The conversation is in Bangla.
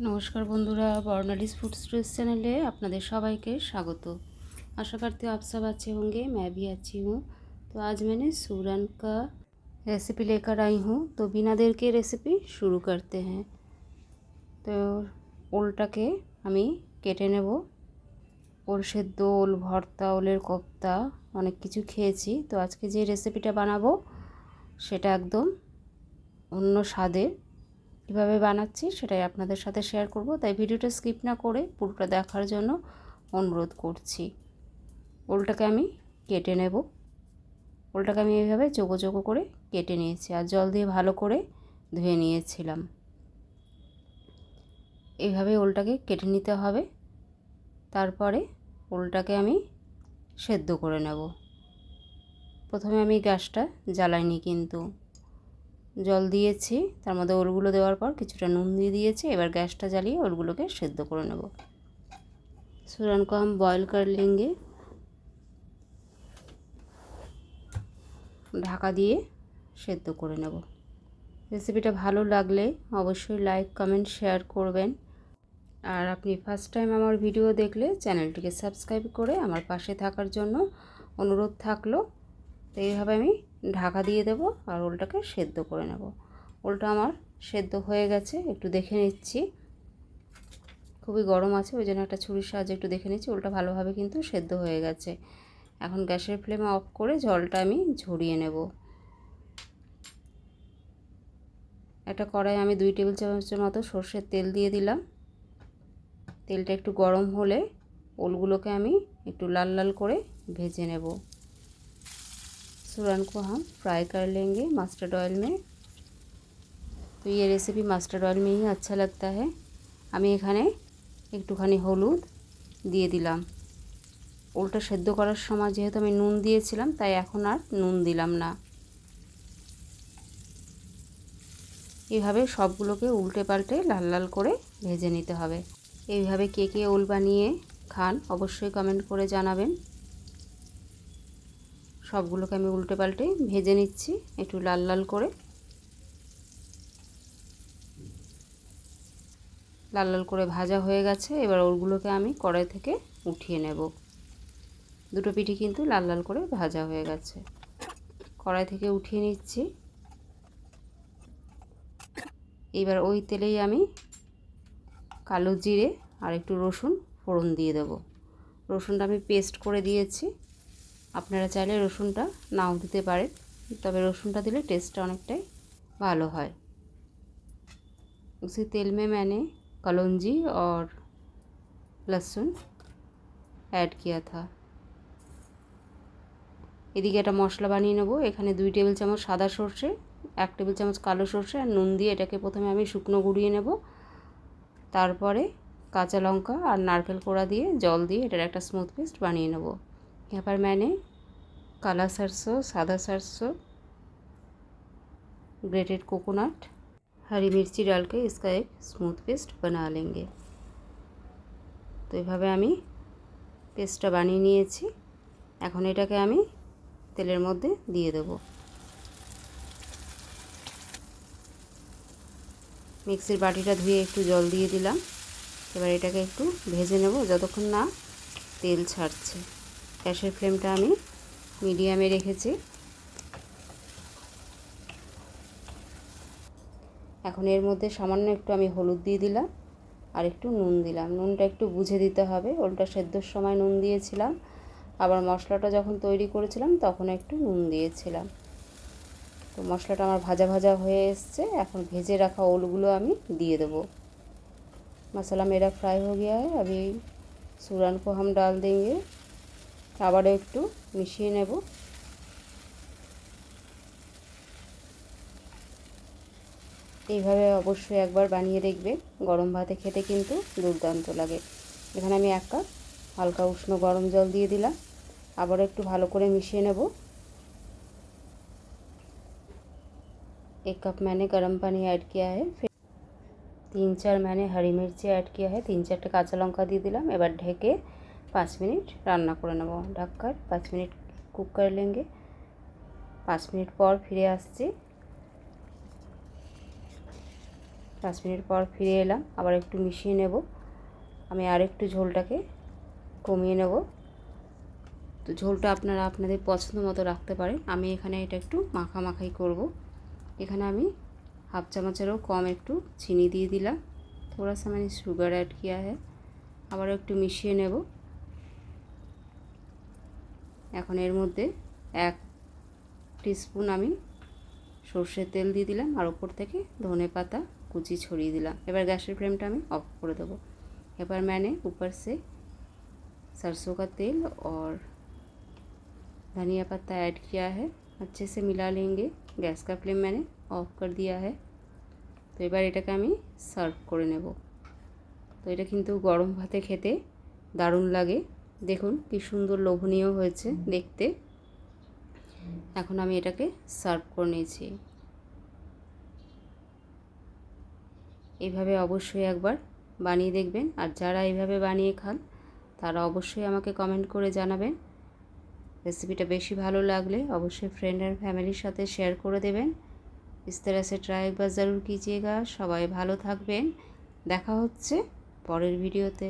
नमस्कार बंधुरा बर्नालिस फूड स्टोर्स चैनले আপনাদের সবাইকে স্বাগত आशा करती हूँ आप सब अच्छे होंगे मैं भी अच्छी हूँ तो आज मैंने सूरन का रेसिपी लेकर आई हूँ तो बिना देर के रेसिपी शुरू करते हैं তো ওলটাকে আমি কেটে নেব ওল সেদ্ধ ওল ভর্তা ওলের কোপ্তা অনেক কিছু খেয়েছি তো আজকে যে রেসিপিটা বানাবো সেটা একদম অন্য স্বাদের কীভাবে বানাচ্ছি সেটাই আপনাদের সাথে শেয়ার করব। তাই ভিডিওটা স্কিপ না করে পুরোটা দেখার জন্য অনুরোধ করছি। ওলটাকে আমি কেটে নেব। ওলটাকে আমি এইভাবে চোখো চোখো করে কেটে নিয়েছি আর জল দিয়ে ভালো করে ধুয়ে নিয়েছিলাম। এইভাবে ওলটাকে কেটে নিতে হবে। তারপরে ওলটাকে আমি সেদ্ধ করে নেব। প্রথমে আমি গ্যাসটা জ্বালাইনি কিন্তু। জল দিয়েছি তার মধ্যে ওলগুলো দেওয়ার পর কিছুটা নুন দিয়ে দিয়েছি এবার গ্যাসটা জ্বালিয়ে ওলগুলোকে সেদ্ধ করে নেব सूरन को हम बॉईल कर लेंगे ঢাকা দিয়ে সেদ্ধ করে নেব রেসিপিটা ভালো লাগলে অবশ্যই লাইক কমেন্ট শেয়ার করবেন আর আপনি ফার্স্ট টাইম আমার ভিডিও দেখলে চ্যানেলটিকে সাবস্ক্রাইব করে আমার পাশে থাকার জন্য অনুরোধ থাকলো তো এইভাবে আমি ঢাকা দিয়ে দেব আর ওলটাকে সেদ্ধ করে নেব। ওলটা আমার সেদ্ধ হয়ে গেছে, একটু দেখে নিচ্ছি। খুবই গরম আছে, ওই জন্য একটা ছুরির সাহায্যে একটু দেখে নিচ্ছি, ওলটা ভালোভাবে কিন্তু সেদ্ধ হয়ে গেছে। এখন গ্যাসের ফ্লেম অফ করে জলটা আমি ঝরিয়ে নেব। একটা কড়াই আমি দুই টেবিল চামচের মতো সর্ষের তেল দিয়ে দিলাম। তেলটা একটু গরম হলে ওলগুলোকে আমি একটু লাল লাল করে ভেজে নেব। सूरन को हम फ्राई कर लेंगे मस्टर्ड ऑयल में तो ये रेसिपी मस्टर्ड ऑयल में ही अच्छा लगता है আমি এখানে একটুখানি হলুদ দিয়ে দিলাম ওলটা সেদ্ধ করার সময় যেহেতু আমি নুন দিয়েছিলাম তাই এখন আর নুন দিলাম না এইভাবে সবগুলোকে উল্টে পাল্টে লাল লাল করে ভেজে নিতে হবে এইভাবে কে কে ওল বানিয়ে খান অবশ্যই কমেন্ট করে জানাবেন সবগুলোকে আমি উল্টে পাল্টে ভেজে নিচ্ছি একটু লাল লাল করে। লাল লাল করে ভাজা হয়ে গেছে, এবার ওগুলোকে আমি কড়াই থেকে উঠিয়ে নেব। দুটো পিঠি কিন্তু লাল লাল করে ভাজা হয়ে গেছে। কড়াই থেকে উঠিয়ে নিচ্ছি। এবার ওই তেলেই আমি কালো জিরে আর একটু রসুন ফোড়ন দিয়ে দেবো। রসুনটা আমি পেস্ট করে দিয়েছি। আপনারা চাইলে রসুনটা নাও দিতে পারেন তবে রসুনটা দিলে টেস্টটা অনেকটাই ভালো হয় उसी तेल में मैंने कलौंजी और लहसुन ऐड किया था এদিকে একটা মশলা বানিয়ে নেবো এখানে দুই টেবিল চামচ সাদা সর্ষে এক টেবিল চামচ কালো সর্ষে আর নুন দিয়ে এটাকে প্রথমে আমি শুকনো গুঁড়িয়ে নেব তারপরে কাঁচা লঙ্কা আর নারকেল কোড়া দিয়ে জল দিয়ে এটার একটা স্মুথ পেস্ট বানিয়ে নেব यहाँ पर मैंने काला सरसों सादा सरसों ग्रेटेड कोकोनट हरी मिर्ची डाल के इसका एक स्मूथ पेस्ट बना लेंगे তো এভাবে আমি পেস্টটা বানিয়ে নিয়েছি এখন এটাকে আমি তেলের মধ্যে দিয়ে দেব মিক্সির বাটিটা ধুয়ে একটু জল দিয়ে দিলাম এবার এটাকে একটু ভেজে নেব যতক্ষণ না তেল ছাড়ছে গ্যাসের ফ্লেমটা আমি মিডিয়ামে রেখেছি এখন এর মধ্যে সামান্য একটু আমি হলুদ দিয়ে দিলাম আর একটু নুন দিলাম নুনটা একটু বুঝে দিতে হবে ওলটা সেদ্ধর সময় নুন দিয়েছিলাম আবার মশলাটা যখন তৈরি করেছিলাম তখন একটু নুন দিয়েছিলাম তো মশলাটা আমার ভাজা ভাজা হয়ে এসছে এখন ভেজে রাখা ওলগুলো আমি দিয়ে দেবো मसाला मेरा फ्राई हो गया है अभी सूरन को हम डाल देंगे আবারও একটু মিশিয়ে নেব এইভাবে অবশ্যই একবার বানিয়ে দেখবে গরম ভাতে খেতে কিন্তু দুর্দান্ত লাগে এখানে আমি এক কাপ হালকা উষ্ণ গরম জল দিয়ে দিলাম আবারও একটু ভালো করে মিশিয়ে নেব एक कप मैंने गर्म पानी ऐड किया है फिर তিন চার मैंने हरी मिर्ची ऐड किया है তিন চারটে কাঁচা লঙ্কা দিয়ে দিলাম এবার ঢেকে পাঁচ মিনিট রান্না করে নেব ঢাকার, পাঁচ মিনিট কুক লেঙ্গে। পাঁচ মিনিট পর ফিরে আসছি। পাঁচ মিনিট পর ফিরে এলাম, আবার একটু মিশিয়ে নেব। আমি আর একটু ঝোলটাকে কমিয়ে নেব। তো ঝোলটা আপনারা আপনাদের পছন্দ মতো রাখতে পারেন। আমি এখানে এটা একটু মাখা মাখাই করব। এখানে আমি হাফ চামচেরও কম একটু চিনি দিয়ে দিলাম। থোড়া সা মানে সুগার অ্যাড কিয়া হ্যাঁ আবারও একটু মিশিয়ে নেব। এখন এর মধ্যে এক টিস্পুন আমি সর্ষের তেল দিয়ে দিলাম আর ওপর থেকে ধনে পাতা কুচি ছড়িয়ে দিলাম এবার গ্যাসের ফ্লেমটা আমি অফ করে দেবো এবার मैंने ऊपर से सरसों का तेल और धनिया पत्ता ऐड किया है अच्छे से मिला लेंगे गैस का फ्लेम मैंने অফ করে दिया है তো এবার এটাকে আমি সার্ভ করে নেব তো এটা কিন্তু গরম ভাতে খেতে দারুণ লাগে দেখুন কি সুন্দর লোভনীয় হয়েছে দেখতে এখন আমি এটাকে সার্ভ করে নিয়েছি এইভাবে অবশ্যই একবার বানিয়ে দেখবেন আর যারা এইভাবে বানিয়ে খান তারা অবশ্যই আমাকে কমেন্ট করে জানাবেন রেসিপিটা বেশি ভালো লাগলে অবশ্যই ফ্রেন্ড অ্যান্ড ফ্যামিলির সাথে শেয়ার করে দেবেন इस तरह से ट्राई एक बार ज़रूर कीजिएगा সবাই ভালো থাকবেন দেখা হচ্ছে পরের ভিডিওতে